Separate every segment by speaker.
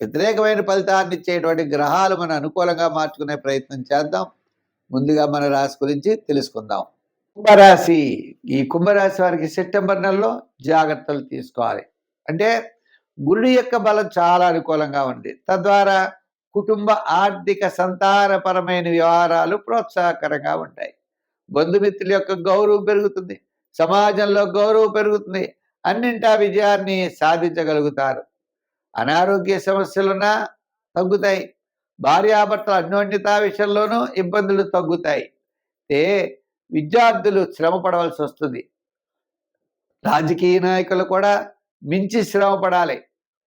Speaker 1: వ్యతిరేకమైన ఫలితాన్ని ఇచ్చేటువంటి గ్రహాలు మనం అనుకూలంగా మార్చుకునే ప్రయత్నం చేద్దాం. ముందుగా మన రాశి గురించి తెలుసుకుందాం. కుంభరాశి. ఈ కుంభరాశి వారికి సెప్టెంబర్ నెలలో జాగ్రత్తలు తీసుకోవాలి. అంటే గురుడి యొక్క బలం చాలా అనుకూలంగా ఉంది. తద్వారా కుటుంబ ఆర్థిక సంతానపరమైన వ్యవహారాలు ప్రోత్సాహకరంగా ఉంటాయి. బంధుమిత్రుల యొక్క గౌరవం పెరుగుతుంది. సమాజంలో గౌరవం పెరుగుతుంది. అన్నింటా విజయాన్ని సాధించగలుగుతారు. అనారోగ్య సమస్యలున్నా తగ్గుతాయి. భార్యాభర్తల అన్యోన్యత విషయంలోనూ ఇబ్బందులు తగ్గుతాయి. ఏ విద్యార్థులు శ్రమ పడవలసి వస్తుంది. రాజకీయ నాయకులు కూడా మించి శ్రమ పడాలి.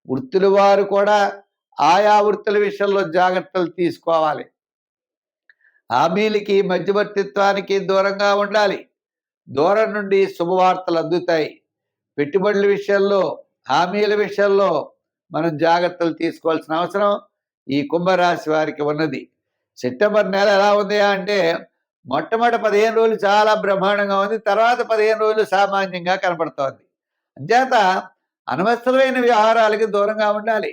Speaker 1: వృత్తుల వారు కూడా ఆయా వృత్తుల విషయంలో జాగ్రత్తలు తీసుకోవాలి. హామీలకి మధ్యవర్తిత్వానికి దూరంగా ఉండాలి. దూరం నుండి శుభవార్తలు అందుతాయి. పెట్టుబడుల విషయంలో హామీల విషయంలో మనం జాగ్రత్తలు తీసుకోవాల్సిన అవసరం ఈ కుంభరాశి వారికి ఉన్నది. సెప్టెంబర్ నెల ఎలా ఉంది అంటే మొట్టమొదటి పదిహేను రోజులు చాలా బ్రహ్మాండంగా ఉంది. తర్వాత పదిహేను రోజులు సామాన్యంగా కనపడుతోంది. అంచేత అనవసరమైన వ్యవహారాలకి దూరంగా ఉండాలి.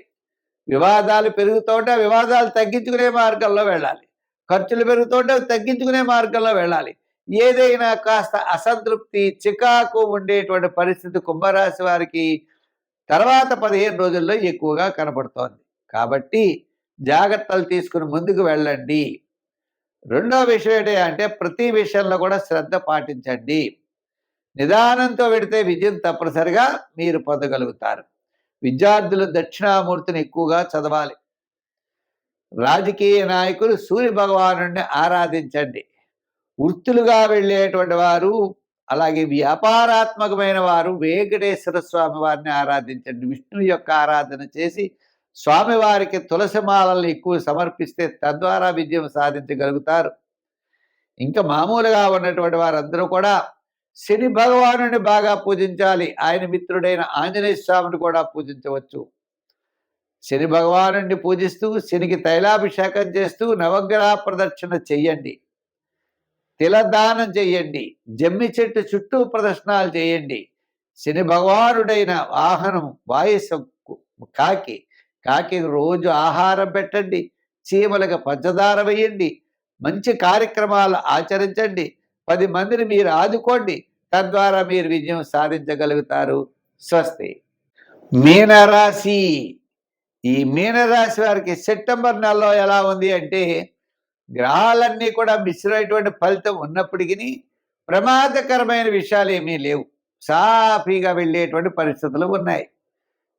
Speaker 1: వివాదాలు పెరుగుతుంటే వివాదాలు తగ్గించుకునే మార్గంలో వెళ్ళాలి. ఖర్చులు పెరుగుతుంటే తగ్గించుకునే మార్గంలో వెళ్ళాలి. ఏదైనా కాస్త అసంతృప్తి చికాకు ఉండేటువంటి పరిస్థితి కుంభరాశి వారికి తర్వాత పదిహేను రోజుల్లో ఎక్కువగా కనపడుతోంది కాబట్టి జాగ్రత్తలు తీసుకుని ముందుకు వెళ్ళండి. రెండో విషయం ఏంటి అంటే ప్రతి విషయంలో కూడా శ్రద్ధ పాటించండి. నిదానంతో పెడితే విజయం తప్పనిసరిగా మీరు పొందగలుగుతారు. విద్యార్థులు దక్షిణామూర్తిని ఎక్కువగా చదవాలి. రాజకీయ నాయకులు సూర్య భగవాను ఆరాధించండి. వృత్తులుగా వెళ్ళేటువంటి వారు అలాగే వ్యాపారాత్మకమైన వారు వెంకటేశ్వర స్వామి వారిని ఆరాధించండి. విష్ణువు యొక్క ఆరాధన చేసి స్వామివారికి తులసి మాలల్ని ఎక్కువ సమర్పిస్తే తద్వారా విజయం సాధించగలుగుతారు. ఇంకా మామూలుగా ఉన్నటువంటి వారందరూ కూడా శని భగవాను బాగా పూజించాలి. ఆయన మిత్రుడైన ఆంజనేయ స్వామిని కూడా పూజించవచ్చు. శని భగవాను పూజిస్తూ శనికి తైలాభిషేకం చేస్తూ నవగ్రహ ప్రదక్షిణ చెయ్యండి తిలదానం చేయండి. జమ్మి చెట్టు చుట్టూ ప్రదర్శనాలు చేయండి. శని భగవానుడైన వాహనం వాయుసు కాకి కాకి రోజు ఆహారం పెట్టండి. చీమలకు పంచదార వేయండి. మంచి కార్యక్రమాలు ఆచరించండి. పది మందిని మీరు ఆదుకోండి. తద్వారా మీరు విజయం సాధించగలుగుతారు. స్వస్తి. మీనరాశి. ఈ మీనరాశి వారికి సెప్టెంబర్ నెలలో ఎలా ఉంది అంటే గ్రహాలన్నీ కూడా మిశ్రమైనటువంటి ఫలితం ఉన్నప్పటికీ ప్రమాదకరమైన విషయాలు ఏమీ లేవు. సాఫీగా వెళ్ళేటువంటి పరిస్థితులు ఉన్నాయి.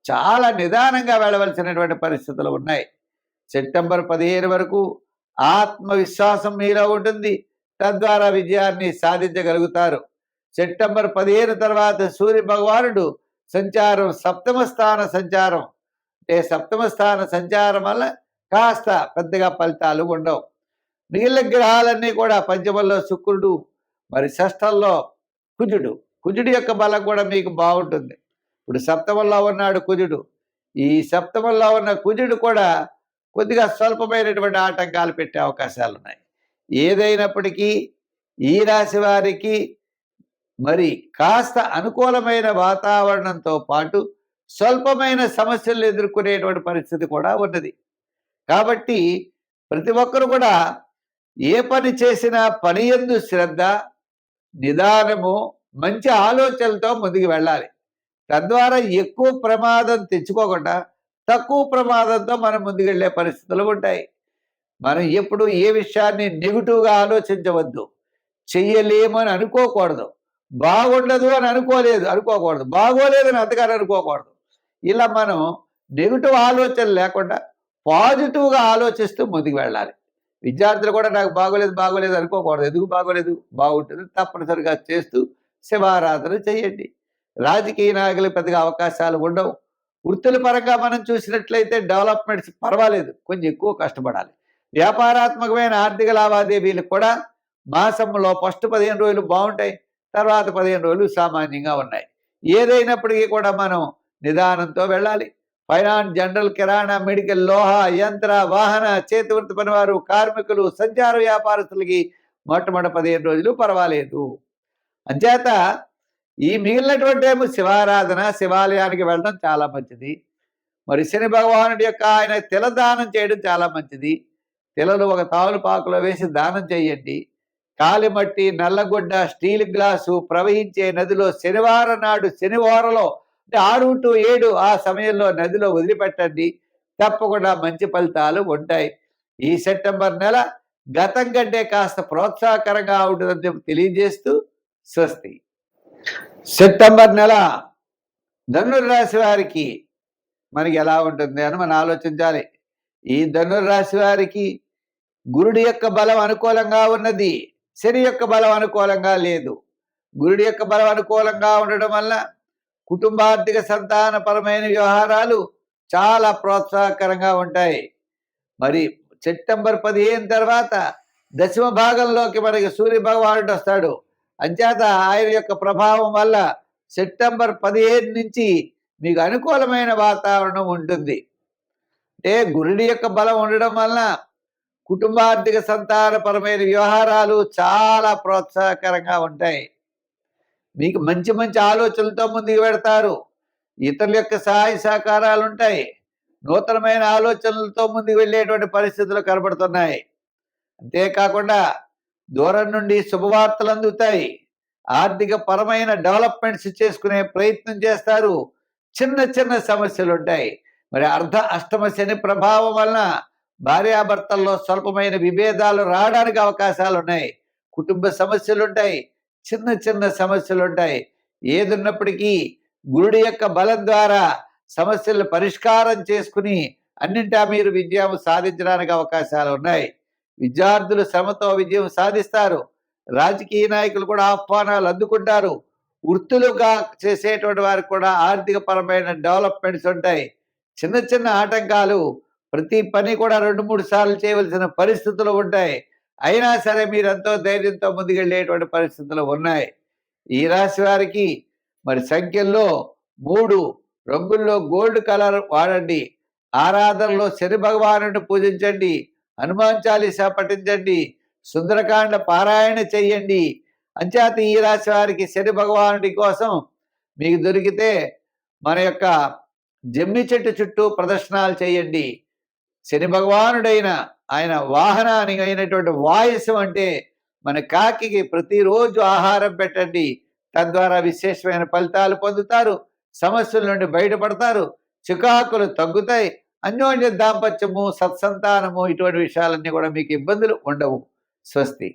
Speaker 1: చాలా నిదానంగా వెళ్ళవలసినటువంటి పరిస్థితులు ఉన్నాయి. సెప్టెంబర్ పదిహేను వరకు ఆత్మవిశ్వాసం మీలో ఉంటుంది. తద్వారా విజయాన్ని సాధించగలుగుతారు. సెప్టెంబర్ పదిహేను తర్వాత సూర్య భగవానుడు సంచారం సప్తమ స్థాన సంచారం. అంటే సప్తమ స్థాన సంచారం వల్ల కాస్త పెద్దగా ఫలితాలు ఉండవు. మిగిలిన గ్రహాలన్నీ కూడా పంచమంలో శుక్రుడు మరి షష్టంలో కుజుడు. కుజుడు యొక్క బలం కూడా మీకు బాగుంటుంది. ఇప్పుడు సప్తమంలో ఉన్నాడు కుజుడు. ఈ సప్తమంలో ఉన్న కుజుడు కూడా కొద్దిగా స్వల్పమైనటువంటి ఆటంకాలు పెట్టే అవకాశాలు ఉన్నాయి. ఏదైనప్పటికీ ఈ రాశి వారికి మరి కాస్త అనుకూలమైన వాతావరణంతో పాటు స్వల్పమైన సమస్యలు ఎదుర్కొనేటువంటి పరిస్థితి కూడా ఉన్నది. కాబట్టి ప్రతి ఒక్కరు కూడా ఏ పని చేసినా పని ఎందు శ్రద్ధ నిదానము మంచి ఆలోచనలతో ముందుకు వెళ్ళాలి. తద్వారా ఎక్కువ ప్రమాదం తెచ్చుకోకుండా తక్కువ ప్రమాదంతో మనం ముందుకెళ్ళే పరిస్థితులు ఉంటాయి. మనం ఎప్పుడు ఏ విషయాన్ని నెగిటివ్గా ఆలోచించవద్దు. చెయ్యలేమని అనుకోకూడదు. బాగుండదు అని అనుకోలేదు అనుకోకూడదు. బాగోలేదని అంతగాని అనుకోకూడదు. ఇలా మనం నెగిటివ్ ఆలోచన లేకుండా పాజిటివ్గా ఆలోచిస్తూ ముందుకు వెళ్ళాలి. విద్యార్థులు కూడా నాకు బాగోలేదు బాగోలేదు అనుకోకూడదు. ఎందుకు బాగోలేదు? బాగుంటుంది. తప్పనిసరిగా చేస్తూ శివారాధన చేయండి. రాజకీయ నాయకులు పెద్దగా అవకాశాలు ఉండవు. వృత్తుల పరంగా మనం చూసినట్లయితే డెవలప్మెంట్స్ పర్వాలేదు. కొంచెం ఎక్కువ కష్టపడాలి. వ్యాపారాత్మకమైన ఆర్థిక లావాదేవీలు కూడా మాసంలో ఫస్ట్ పదిహేను రోజులు బాగుంటాయి. తర్వాత పదిహేను రోజులు సామాన్యంగా ఉన్నాయి. ఏదైనప్పటికీ కూడా మనం నిదానంతో వెళ్ళాలి. ఫైనాన్స్ జనరల్ కిరాణా మెడికల్ లోహ యంత్ర వాహన చేతివృత్తి పనివారు కార్మికులు సంచార వ్యాపారస్తులకి మొట్టమొదటి పదిహేను రోజులు పర్వాలేదు. అంచేత ఈ మిగిలినటువంటి ఏమో శివారాధన శివాలయానికి వెళ్ళడం చాలా మంచిది. మరి శని భగవానుడి యొక్క ఆయన తిలదానం చేయడం చాలా మంచిది. తిలలు ఒక తావులపాకులో వేసి దానం చేయండి. కాలిమట్టి నల్లగొడ్డ స్టీల్ గ్లాసు ప్రవహించే నదిలో శనివారం నాడు శనివారంలో ఆరు టు ఏడు ఆ సమయంలో నదిలో వదిలిపెట్టండి. తప్పకుండా మంచి ఫలితాలు ఉంటాయి. ఈ సెప్టెంబర్ నెల గతం కంటే కాస్త ప్రోత్సాహకరంగా ఉంటుందని చెప్పి తెలియజేస్తూ స్వస్తి. సెప్టెంబర్ నెల ధనుర్రాశి వారికి మనకి ఎలా ఉంటుంది అని మనం ఆలోచించాలి. ఈ ధనుర్రాశి వారికి గురుడి యొక్క బలం అనుకూలంగా ఉన్నది. శని యొక్క బలం అనుకూలంగా లేదు. గురుడి యొక్క బలం అనుకూలంగా ఉండడం వల్ల కుటుంబార్థిక సంతానపరమైన వ్యవహారాలు చాలా ప్రోత్సాహకరంగా ఉంటాయి. మరి సెప్టెంబర్ పదిహేను తర్వాత దశమ భాగంలోకి మనకి సూర్య భగవానుడు వస్తాడు. అంచేత ఆయన యొక్క ప్రభావం వల్ల సెప్టెంబర్ పదిహేను నుంచి మీకు అనుకూలమైన వాతావరణం ఉంటుంది. అంటే గురుడి యొక్క బలం ఉండడం వలన కుటుంబార్థిక సంతానపరమైన వ్యవహారాలు చాలా ప్రోత్సాహకరంగా ఉంటాయి. మీకు మంచి మంచి ఆలోచనలతో ముందుకు పెడతారు. ఇతరుల యొక్క సహాయ సహకారాలు ఉంటాయి. నూతనమైన ఆలోచనలతో ముందుకు వెళ్ళేటువంటి పరిస్థితులు కనబడుతున్నాయి. అంతేకాకుండా దూరం నుండి శుభవార్తలు అందుతాయి. ఆర్థిక పరమైన డెవలప్మెంట్స్ చేసుకునే ప్రయత్నం చేస్తారు. చిన్న చిన్న సమస్యలు ఉంటాయి. మరి అర్ధ అష్టమ శని ప్రభావం వలన భార్యాభర్తల్లో స్వల్పమైన విభేదాలు రావడానికి అవకాశాలు ఉన్నాయి. కుటుంబ సమస్యలు ఉంటాయి. చిన్న చిన్న సమస్యలు ఉంటాయి ఏదున్నప్పటికీ గురుడి యొక్క బలం ద్వారా సమస్యలు పరిష్కారం చేసుకుని అన్నింటా మీరు విజయం సాధించడానికి అవకాశాలు ఉన్నాయి విద్యార్థులు శ్రమతో విజయం సాధిస్తారు. రాజకీయ నాయకులు కూడా ఆహ్వానాలు అందుకుంటారు. వృత్తులుగా చేసేటువంటి వారికి కూడా ఆర్థిక పరమైన డెవలప్మెంట్స్ ఉంటాయి. చిన్న చిన్న ఆటంకాలు ప్రతి పని కూడా రెండు మూడు సార్లు చేయవలసిన పరిస్థితులు ఉంటాయి. అయినా సరే మీరు ఎంతో ధైర్యంతో ముందుకెళ్ళేటువంటి పరిస్థితులు ఉన్నాయి. ఈ రాశి వారికి మరి సంఖ్యల్లో మూడు రంగుల్లో గోల్డ్ కలర్ వాడండి. ఆరాధనలో శని భగవానుడిని పూజించండి. హనుమాన్ చాలీసా పఠించండి. సుందరకాండ పారాయణ చెయ్యండి అంచేత ఈ రాశి వారికి శని భగవానుడి కోసం మీకు దొరికితే మన యొక్క జమ్మి చెట్టు చుట్టూ ప్రదర్శనలు చేయండి. శని భగవానుడైన ఆయన వాహనానికి అయినటువంటి వాయసం అంటే మన కాకి ప్రతిరోజు ఆహారం పెట్టండి. తద్వారా విశేషమైన ఫలితాలు పొందుతారు. సమస్యల నుండి బయటపడతారు. చికాకులు తగ్గుతాయి. అన్యోన్య దాంపత్యము సత్సంతానము ఇటువంటి విషయాలన్నీ కూడా మీకు ఇబ్బందులు ఉండవు. స్వస్తి.